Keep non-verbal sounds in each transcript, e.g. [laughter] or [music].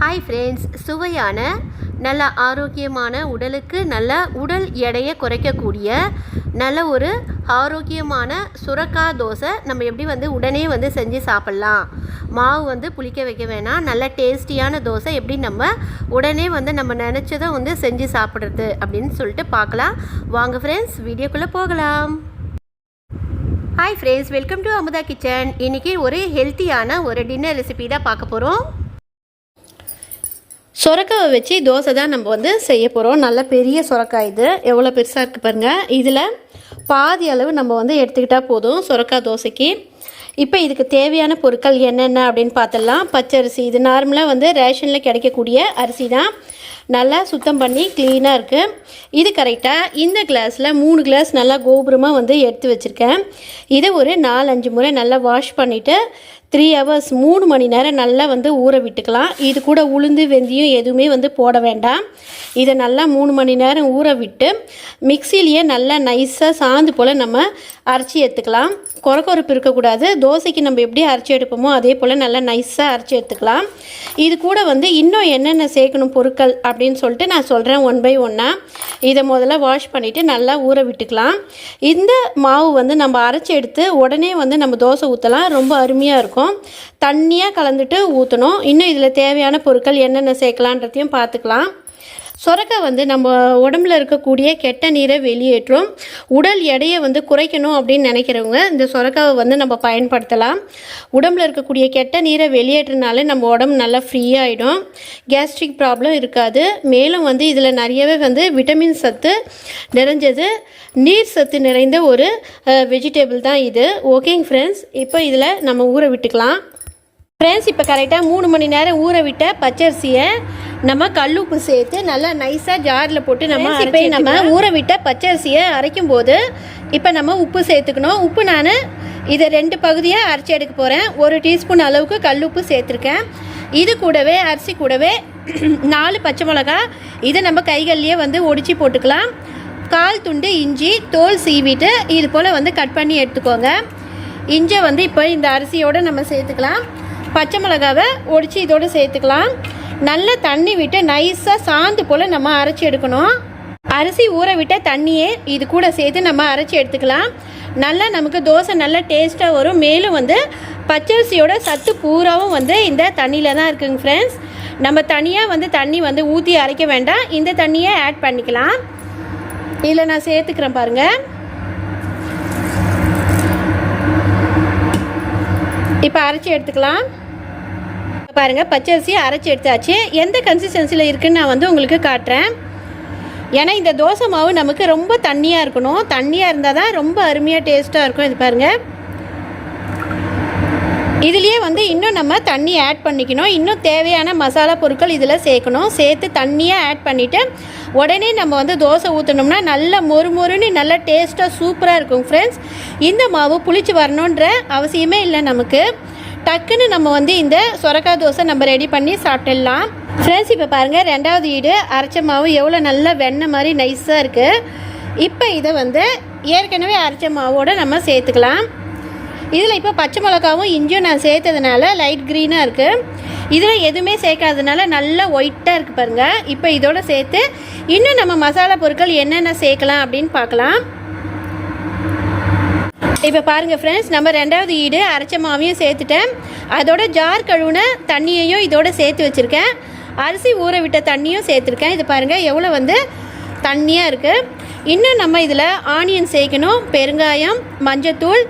Hi friends சுவையான நல்ல ஆரோக்கியமான உடலுக்கு நல்ல உடல் எடையை குறைக்கக்கூடிய நல்ல ஒரு ஆரோக்கியமான சுரக்கா தோசை நம்ம எப்படி வந்து உடனே வந்து செஞ்சு சாப்பிட்லாம். மாவு வந்து புளிக்க வைக்க வேணாம். நல்ல டேஸ்டியான தோசை எப்படி நம்ம உடனே வந்து நம்ம நினச்சதை வந்து செஞ்சு சாப்பிட்றது அப்படின்னு சொல்லிட்டு பார்க்கலாம். வாங்க ஃப்ரெண்ட்ஸ் வீடியோக்குள்ளே போகலாம். Hi friends welcome to Amudha kitchen இன்றைக்கி ஒரு ஹெல்த்தியான ஒரு டின்னர் ரெசிபி தான் பார்க்க போகிறோம் சொரக்காவை வச்சு தோசை தான் நம்ம வந்து செய்ய போகிறோம் நல்ல பெரிய சொரக்காய் இது. எவ்வளோ பெருசாக இருக்குது பாருங்கள் இதில் பாதி அளவு நம்ம வந்து எடுத்துக்கிட்டால் போதும் சொரக்காய் தோசைக்கு. இப்போ இதுக்கு தேவையான பொருட்கள் என்னென்ன அப்படின்னு பார்த்துடலாம். பச்சரிசி இது நார்மலாக வந்து ரேஷனில் கிடைக்கக்கூடிய அரிசி தான். நல்லா சுத்தம் பண்ணி க்ளீனாக இருக்குது இது கரெக்டாக இந்த கிளாஸில் மூணு கிளாஸ் நல்லா கோபுரமாக வந்து எடுத்து வச்சுருக்கேன். இதை ஒரு நாலஞ்சு முறை நல்லா வாஷ் பண்ணிவிட்டு த்ரீ ஹவர்ஸ் மூணு மணி நேரம் நல்லா வந்து ஊற விட்டுக்கலாம். இது கூட உளுந்து வெந்தயம் எதுவுமே வந்து போட வேண்டாம். இதை நல்லா மூணு மணி நேரம் ஊற விட்டு மிக்சிலேயே நல்லா நைஸாக சாந்து போல் நம்ம அரைச்சி எடுத்துக்கலாம். கொரக்கொரப்பு இருக்கக்கூடாது. தோசைக்கு நம்ம எப்படி அரைச்சி எடுப்போமோ அதே போல் நல்லா நைஸாக அரைச்சி எடுத்துக்கலாம். இது கூட வந்து இன்னும் என்னென்ன சேர்க்கணும் பொருட்கள் அப்படின்னு சொல்லிட்டு நான் சொல்கிறேன் ஒன் பை ஒன்னாக இதை முதல்ல வாஷ் பண்ணிவிட்டு நல்லா ஊற விட்டுக்கலாம். இந்த மாவு வந்து நம்ம அரைச்சி எடுத்து உடனே வந்து நம்ம தோசை ஊற்றலாம் ரொம்ப அருமையாக இருக்கும். தண்ணியாக கலந்துட்டு ஊற்றணும் இன்னும் இதில் தேவையான பொருட்கள் என்னென்ன சேர்க்கலான்றதையும் பார்த்துக்கலாம். சொரக்காய் வந்து நம்ம உடம்புல இருக்கக்கூடிய கெட்ட நீரை வெளியேற்றும் உடல் எடையை வந்து குறைக்கணும் அப்படின்னு நினைக்கிறவங்க இந்த சொரக்காவை வந்து நம்ம பயன்படுத்தலாம். உடம்புல இருக்கக்கூடிய கெட்ட நீரை வெளியேற்றினாலே நம்ம உடம்பு நல்லா ஃப்ரீயாகிடும் கேஸ்ட்ரிக் ப்ராப்ளம் இருக்காது. மேலும் வந்து இதில் நிறையவே வந்து விட்டமின் சத்து நிறைஞ்சது. நீர் சத்து நிறைந்த ஒரு வெஜிடபிள் தான் இது. ஓகேங்க ஃப்ரெண்ட்ஸ் இப்போ இதில் நம்ம ஊற விட்டுக்கலாம். ஃப்ரெண்ட்ஸ் இப்போ கரெக்டாக மூணு மணி நேரம் ஊற விட்ட பச்சரிசியை நம்ம கல்லுப்பு சேர்த்து நல்லா நைஸாக ஜாரில் போட்டு நம்ம இப்போ நம்ம ஊற விட்ட பச்சரிசியை அரைக்கும் போது இப்போ நம்ம உப்பு சேர்த்துக்கணும். உப்பு நான் இதை ரெண்டு பகுதியாக அரைச்சி எடுக்க போகிறேன் ஒரு டீஸ்பூன் அளவுக்கு கல்லுப்பு சேர்த்துருக்கேன். இது கூடவே அரிசி கூடவே [clears throat] நாலு பச்சை மிளகா. இதை நம்ம கைகள்லேயே வந்து ஒடிச்சு போட்டுக்கலாம். கால் துண்டு இஞ்சி தோல் சீவிட்டு இது போல் வந்து கட் பண்ணி எடுத்துக்கோங்க. இஞ்சை வந்து இப்போ இந்த அரிசியோடு நம்ம சேர்த்துக்கலாம். பச்சை மிளகாவை ஒடிச்சு இதோடு சேர்த்துக்கலாம். நல்லா தண்ணி விட்டு நைஸாக சாந்து போல் நம்ம அரைச்சி எடுக்கணும். அரிசி ஊற விட்ட தண்ணியே இது கூட சேர்த்து நம்ம அரைச்சி எடுத்துக்கலாம். நல்லா நமக்கு தோசை நல்லா டேஸ்ட்டாக வரும். மேலும் வந்து பச்சரிசியோட சத்து பூராவும் வந்து இந்த தண்ணியில் தான் இருக்குங்க ஃப்ரெண்ட்ஸ் நம்ம தனியாக வந்து தண்ணி வந்து ஊற்றி அரைக்க வேண்டாம். இந்த தண்ணியை ஆட் பண்ணிக்கலாம். இதில் நான் சேர்த்துக்கிறேன் பாருங்கள் இப்போ அரைச்சி எடுத்துக்கலாம். பாருங்கள் பச்சரிசியை அரைச்சி எடுத்தாச்சு. எந்த கன்சிஸ்டன்சியில் இருக்குன்னு நான் வந்து உங்களுக்கு காட்டுறேன். ஏன்னா இந்த தோசை மாவு நமக்கு ரொம்ப தண்ணியாக இருக்கணும். தண்ணியாக இருந்தால் தான் ரொம்ப அருமையாக டேஸ்ட்டாக இருக்கும். இது பாருங்கள் இதுலேயே வந்து இன்னும் நம்ம தண்ணி ஆட் பண்ணிக்கணும். இன்னும் தேவையான மசாலா பொருட்கள் இதில் சேர்க்கணும். சேர்த்து தண்ணியாக ஆட் பண்ணிவிட்டு உடனே நம்ம வந்து தோசை ஊற்றினோம்னா நல்ல மொறு மொறுன்னு நல்லா டேஸ்ட்டாக சூப்பராக இருக்கும் ஃப்ரெண்ட்ஸ் இந்த மாவு புளிச்சு வரணுன்ற அவசியமே இல்லை நமக்கு. டக்குன்னு நம்ம வந்து இந்த சொரக்காய் தோசை நம்ம ரெடி பண்ணி சாப்பிட்டுடலாம். ஃப்ரெண்ட்ஸ் இப்போ பாருங்கள் ரெண்டாவது ஈடு அரைச்ச மாவு எவ்வளோ நல்லா வெண்ணெய் மாதிரி நைஸாக இருக்குது இப்போ இதை வந்து ஏற்கனவே அரைச்ச மாவோடு நம்ம சேர்த்துக்கலாம். இதில் இப்போ பச்சை மிளகாவும் இஞ்சியும் நான் சேர்த்ததுனால லைட் க்ரீனாக இருக்குது இதில் எதுவுமே சேர்க்காததுனால நல்லா ஒயிட்டாக இருக்குது பாருங்கள் இப்போ இதோடு சேர்த்து இன்னும் நம்ம மசாலா பொருட்கள் என்னென்ன சேர்க்கலாம் அப்படின்னு பார்க்கலாம். இப்போ பாருங்கள் ஃப்ரெண்ட்ஸ் நம்ம ரெண்டாவது ஈடு அரைச்ச மாவையும் சேர்த்துட்டேன். அதோட ஜார் கழுவுன தண்ணியையும் இதோட சேர்த்து வச்சுருக்கேன். அரிசி ஊற விட்ட தண்ணியும் சேர்த்துருக்கேன். இது பாருங்கள் எவ்வளோ வந்து தண்ணியாக இருக்குது இன்னும் நம்ம இதில் ஆனியன் சேர்க்கணும் பெருங்காயம் மஞ்சத்தூள்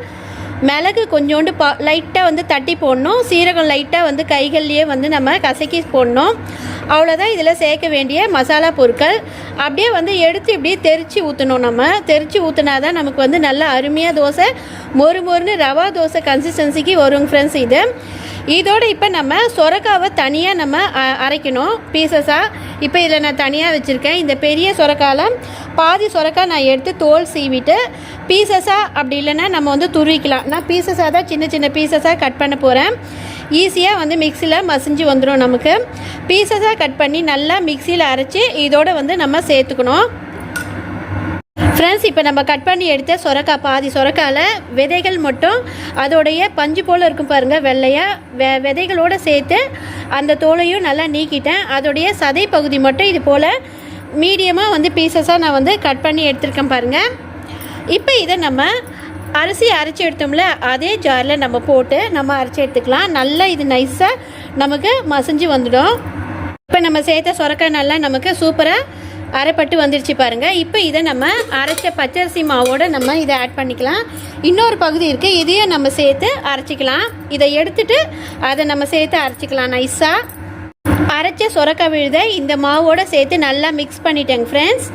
மிளகு கொஞ்சோண்டு பா லைட்டாக வந்து தட்டி போடணும். சீரகம் லைட்டாக வந்து கைகள்லேயே வந்து நம்ம கசக்கி போடணும். அவ்வளோதான் இதில் சேர்க்க வேண்டிய மசாலா பொருட்கள். அப்படியே வந்து எடுத்து இப்படியே தெரித்து ஊற்றணும் நம்ம. தெரித்து ஊற்றினா தான் நமக்கு வந்து நல்ல அருமையாக தோசை மொறு மொறுன்னு ரவா தோசை கன்சிஸ்டன்சிக்கு வருங்க ஃப்ரெண்ட்ஸ் இது. இதோடு இப்போ நம்ம சொரக்காவை தனியாக நம்ம அரைக்கணும் பீசஸாக இப்போ இதில் நான் தனியாக வச்சுருக்கேன். இந்த பெரிய சொரக்காயில் பாதி சொரக்காய் நான் எடுத்து தோல் சீவிட்டு பீசஸாக அப்படி இல்லைன்னா நம்ம வந்து துருவிக்கலாம். நான் பீசஸாக தான் சின்ன சின்ன பீசஸாக கட் பண்ண போகிறேன் ஈஸியாக வந்து மிக்சியில் மசிஞ்சு வந்துடும் நமக்கு. பீசஸாக கட் பண்ணி நல்லா மிக்சியில் அரைச்சி இதோடு வந்து நம்ம சேர்த்துக்கணும். ஃப்ரெண்ட்ஸ் இப்போ நம்ம கட் பண்ணி எடுத்த சொரக்காய் பாதி சொரக்காயில் விதைகள் மட்டும் அதோடைய பஞ்சு போல் இருக்கும் பாருங்கள் வெள்ளையாக வெ விதைகளோடு சேர்த்து அந்த தோலையும் நல்லா நீக்கிட்டேன். அதோடைய சதை பகுதி மட்டும் இது போல் மீடியமாக வந்து பீசஸாக நான் வந்து கட் பண்ணி எடுத்திருக்கேன் பாருங்கள் இப்போ இதை நம்ம அரிசி அரைச்சி எடுத்தோம்ல அதே ஜாரில் நம்ம போட்டு நம்ம அரைச்சி எடுத்துக்கலாம். நல்லா இது நைஸாக நமக்கு மசிஞ்சு வந்துடும். இப்போ நம்ம சேர்த்த சுரக்காய் நல்லா நமக்கு சூப்பராக அரைப்பட்டு வந்துடுச்சு பாருங்கள் இப்போ இதை நம்ம அரைச்ச பச்சரிசி மாவோடு நம்ம இதை ஆட் பண்ணிக்கலாம். இன்னொரு பகுதி இருக்குது இதையும் நம்ம சேர்த்து அரைச்சிக்கலாம். இதை எடுத்துட்டு அதை நம்ம சேர்த்து அரைச்சிக்கலாம் நைஸாக அரைச்ச சொரக்காய் விழுதை இந்த மாவோட சேர்த்து நல்லா மிக்ஸ் பண்ணிட்டேங்க ஃப்ரெண்ட்ஸ்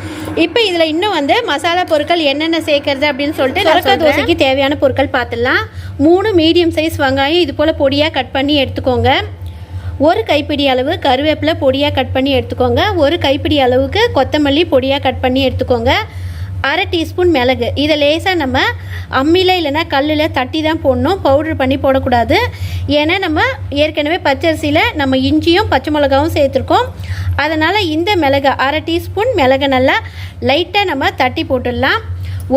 இப்போ இதில் இன்னும் வந்து மசாலா பொருட்கள் என்னென்ன சேர்க்கறது அப்படின்னு சொல்லிட்டு சொரக்காய் தோசைக்கு தேவையான பொருட்கள் பார்த்துடலாம் மூணு மீடியம் சைஸ் வெங்காயம் இது போல் பொடியாக கட் பண்ணி எடுத்துக்கோங்க. ஒரு கைப்பிடி அளவு கருவேப்பிலை பொடியாக கட் பண்ணி எடுத்துக்கோங்க. ஒரு கைப்பிடி அளவுக்கு கொத்தமல்லி பொடியாக கட் பண்ணி எடுத்துக்கோங்க. அரை டீஸ்பூன் மிளகு. இதை லேசாக நம்ம அம்மியில் இல்லைன்னா கல்லில் தட்டி தான் போடணும். பவுடர் பண்ணி போடக்கூடாது. ஏன்னா நம்ம ஏற்கனவே பச்சரிசியில் நம்ம இஞ்சியும் பச்சை மிளகாவும் சேர்த்துருக்கோம். அதனால் இந்த மிளகு அரை டீஸ்பூன் மிளகு நல்லா லைட்டாக நம்ம தட்டி போட்டுடலாம்.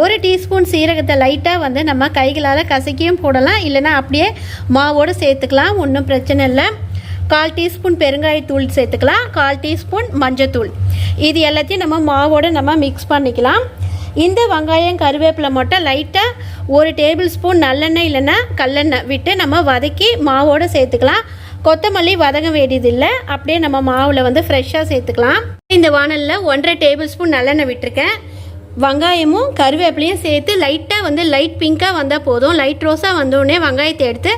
ஒரு டீஸ்பூன் சீரகத்தை லைட்டாக வந்து நம்ம கைகளால் கசக்கியும் போடலாம். இல்லைன்னா அப்படியே மாவோடு சேர்த்துக்கலாம். ஒன்றும் பிரச்சனை இல்லை. கால் டீஸ்பூன் பெருங்காயத்தூள் சேர்த்துக்கலாம். கால் டீஸ்பூன் மஞ்சத்தூள். இது எல்லாத்தையும் நம்ம மாவோடு நம்ம மிக்ஸ் பண்ணிக்கலாம். இந்த வெங்காயம் கருவேப்பிலை மட்டும் லைட்டாக ஒரு டேபிள் ஸ்பூன் நல்லெண்ணெய் இல்லைன்னா கல்லெண்ணெய் விட்டு நம்ம வதக்கி மாவோடு சேர்த்துக்கலாம். கொத்தமல்லி வதங்க வேண்டியதில்லை. அப்படியே நம்ம மாவில் வந்து ஃப்ரெஷ்ஷாக சேர்த்துக்கலாம். இந்த வானலில் ஒன்றரை டேபிள் ஸ்பூன் நல்லெண்ணெய் விட்டுருக்கேன். வெங்காயமும் கருவேப்பிலையும் சேர்த்து லைட்டாக வந்து லைட் பிங்காக வந்தால் போதும். லைட் ரோஸாக வந்தோடனே வெங்காயத்தை எடுத்து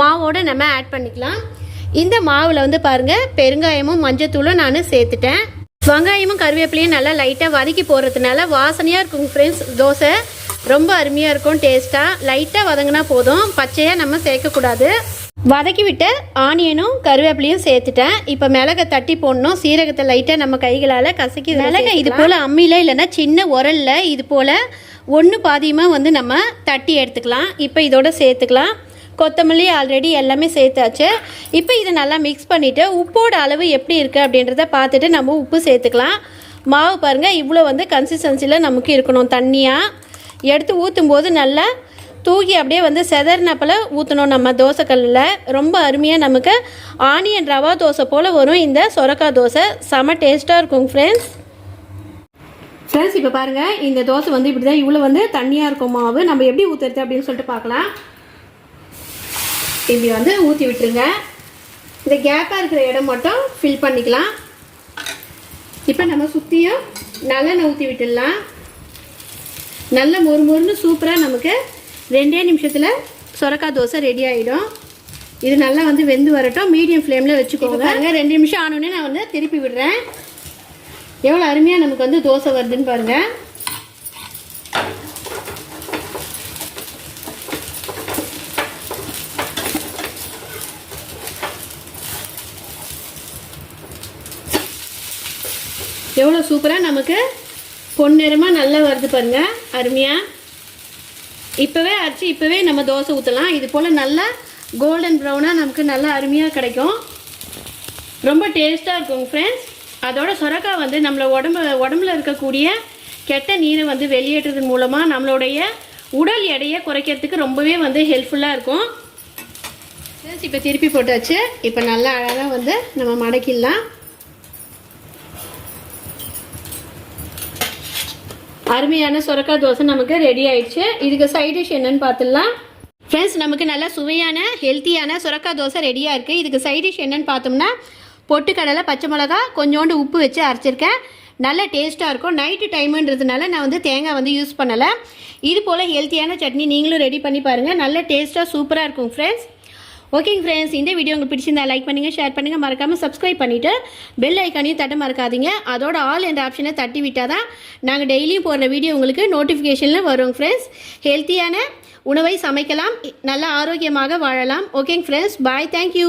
மாவோடு நம்ம ஆட் பண்ணிக்கலாம். இந்த மாவில் வந்து பாருங்கள் பெருங்காயமும் மஞ்சத்தூளும் நான் சேர்த்துட்டேன். வெங்காயமும் கருவேப்பிலையும் நல்லா லைட்டாக வதக்கி போடுறதுனால வாசனையாக இருக்கும் ஃப்ரெண்ட்ஸ் தோசை ரொம்ப அருமையாக இருக்கும் டேஸ்ட்டாக லைட்டாக வதங்கினா போதும். பச்சையாக நம்ம சேர்க்கக்கூடாது வதக்கி விட்டு ஆனியனும் கருவேப்பிலையும் சேர்த்துட்டேன். இப்போ மிளகை தட்டி போடணும். சீரகத்தை லைட்டாக நம்ம கைகளால் கசக்கி மிளகை இது போல் அம்மியில் இல்லைன்னா சின்ன உரல்ல இது போல் ஒன்று பாதியமாக வந்து நம்ம தட்டி எடுத்துக்கலாம். இப்போ இதோட சேர்த்துக்கலாம். கொத்தமல்லி ஆல்ரெடி எல்லாமே சேர்த்தாச்சு. இப்போ இதை நல்லா மிக்ஸ் பண்ணிவிட்டு உப்போட அளவு எப்படி இருக்குது அப்படின்றத பார்த்துட்டு நம்ம உப்பு சேர்த்துக்கலாம். மாவு பாருங்கள் இவ்வளோ வந்து கன்சிஸ்டன்சியில் நமக்கு இருக்கணும். தண்ணியாக எடுத்து ஊற்றும் போது நல்லா தூக்கி அப்படியே வந்து செதறினப்பில் ஊற்றணும் நம்ம தோசைக்கல்லில். ரொம்ப அருமையாக நமக்கு ஆனியன் ரவா தோசை போல் வரும் இந்த சொரக்காய் தோசை. செம டேஸ்ட்டாக இருக்கும் ஃப்ரெண்ட்ஸ் ஃப்ரெண்ட்ஸ் இப்போ பாருங்கள் இந்த தோசை வந்து இப்படி தான் இவ்வளோ வந்து தண்ணியாக இருக்கும் மாவு. நம்ம எப்படி ஊற்றுறது அப்படின்னு சொல்லிட்டு பார்க்கலாம். இப்படி வந்து ஊற்றி விட்டுருங்க. இந்த கேப்பாக இருக்கிற இடம் மட்டும் ஃபில் பண்ணிக்கலாம். இப்போ நம்ம சுற்றியும் நல்லெண்ணெய் ஊற்றி விட்டுடலாம். நல்ல மொறு மொறுன்னு சூப்பராக நமக்கு ரெண்டே நிமிஷத்தில் சொரக்காய் தோசை ரெடி ஆகிடும் இது நல்லா வந்து வெந்து வரட்டும். மீடியம் ஃப்ளேமில் வச்சுக்கோங்க. பாருங்கள் ரெண்டு நிமிஷம் ஆனோடனே நான் வந்து திருப்பி விடுறேன். எவ்வளோ அருமையாக நமக்கு வந்து தோசை வருதுன்னு பாருங்கள் எவ்வளோ சூப்பராக நமக்கு பொன்னிறமாக நல்லா வருது பாருங்கள் அருமையாக இப்போவே அரைச்சி இப்போவே நம்ம தோசை ஊற்றலாம் இது போல் நல்லா கோல்டன் ப்ரௌனாக நமக்கு நல்லா அருமையாக கிடைக்கும். ரொம்ப டேஸ்ட்டாக இருக்கும் ஃப்ரெண்ட்ஸ் அதோட சொரக்காய் வந்து நம்மளை உடம்பு உடம்புல இருக்கக்கூடிய கெட்ட நீரை வந்து வெளியேற்றுறதன் மூலமாக நம்மளுடைய உடல் எடையை குறைக்கிறதுக்கு ரொம்பவே வந்து ஹெல்ப்ஃபுல்லாக இருக்கும். ஃப்ரெண்ட்ஸ் இப்போ திருப்பி போட்டாச்சு. இப்போ நல்லா அழகாக வந்து நம்ம மடக்கிடலாம். அருமையான சுரக்காய் தோசை நமக்கு ரெடி ஆயிடுச்சு. இதுக்கு சைட் டிஷ் என்னன்னு பார்த்துடலாம். ஃப்ரெண்ட்ஸ் நமக்கு நல்லா சுவையான ஹெல்த்தியான சுரக்காய் தோசை ரெடியாக இருக்குது இதுக்கு சைட் டிஷ் என்னன்னு பார்த்தோம்னா பொட்டுக்கடலை பச்சை மிளகா கொஞ்சோண்டு உப்பு வச்சு அரைச்சிருக்கேன். நல்ல டேஸ்ட்டாக இருக்கும். நைட்டு டைமுன்றதுனால நான் வந்து தேங்காய் வந்து யூஸ் பண்ணலை. இது போல் ஹெல்த்தியான சட்னி நீங்களும் ரெடி பண்ணி பாருங்கள் நல்ல டேஸ்ட்டாக சூப்பராக இருக்கும் ஃப்ரெண்ட்ஸ் ஓகேங்க ஃப்ரெண்ட்ஸ் இந்த வீடியோ உங்களுக்கு பிடிச்சிருந்தா லைக் பண்ணுங்கள் ஷேர் பண்ணுங்கள் மறக்காமல் சப்ஸ்கிரைப் பண்ணிவிட்டு பெல் ஐக்கானையும் தட்ட மறக்காதீங்க. அதோட ஆல் என்ற ஆப்ஷனை தட்டி விட்டால் தான் நாங்கள் டெய்லியும் போடுற வீடியோ உங்களுக்கு நோட்டிஃபிகேஷனில் வரும் ஃப்ரெண்ட்ஸ் ஹெல்த்தியான உணவை சமைக்கலாம். நல்ல ஆரோக்கியமாக வாழலாம். ஓகேங்க ஃப்ரெண்ட்ஸ் பாய் தேங்க்யூ